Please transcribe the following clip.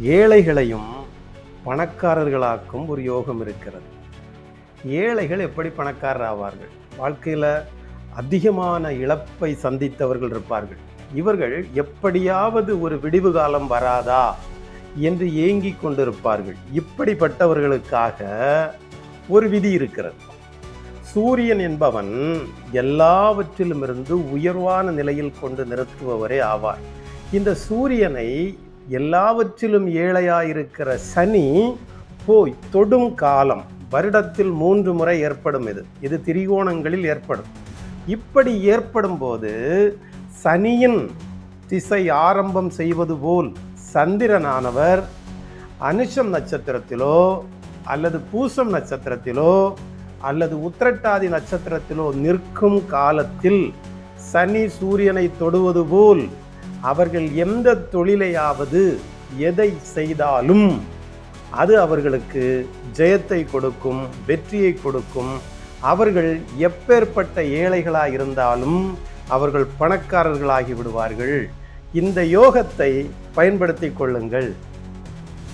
ஏழைகளையும் பணக்காரர்களாக்கும் ஒரு யோகம் இருக்கிறது. ஏழைகள் எப்படி பணக்காரர் ஆவார்கள்? வாழ்க்கையில் அதிகமான இழப்பை சந்தித்தவர்கள் இருப்பார்கள். இவர்கள் எப்படியாவது ஒரு விடிவு காலம் வராதா என்று ஏங்கிக் கொண்டிருப்பார்கள். இப்படிப்பட்டவர்களுக்காக ஒரு விதி இருக்கிறது. சூரியன் என்பவன் எல்லாவற்றிலும் இருந்து உயர்வான நிலையில் கொண்டு நிறுத்துபவரே ஆவார். இந்த சூரியனை எல்லாவற்றிலும் ஏழையாயிருக்கிற சனி போய் தொடும் காலம். வருடத்தில் மூன்று முறை ஏற்படும் இது. இது திரிகோணங்களில் ஏற்படும். இப்படி ஏற்படும் போது சனியின் திசை ஆரம்பம் செய்வது போல் சந்திரனானவர் அனுஷம் நட்சத்திரத்திலோ அல்லது பூசம் நட்சத்திரத்திலோ அல்லது உத்திரட்டாதி நட்சத்திரத்திலோ நிற்கும் காலத்தில் சனி சூரியனை தொடுவது போல் அவர்கள் எந்த தொழிலையாவது எதை செய்தாலும் அது அவர்களுக்கு ஜெயத்தை கொடுக்கும் வெற்றியை கொடுக்கும். அவர்கள் எப்பேற்பட்ட ஏழைகளாக இருந்தாலும் அவர்கள் பணக்காரர்களாகி விடுவார்கள். இந்த யோகத்தை பயன்படுத்திக் கொள்ளுங்கள்.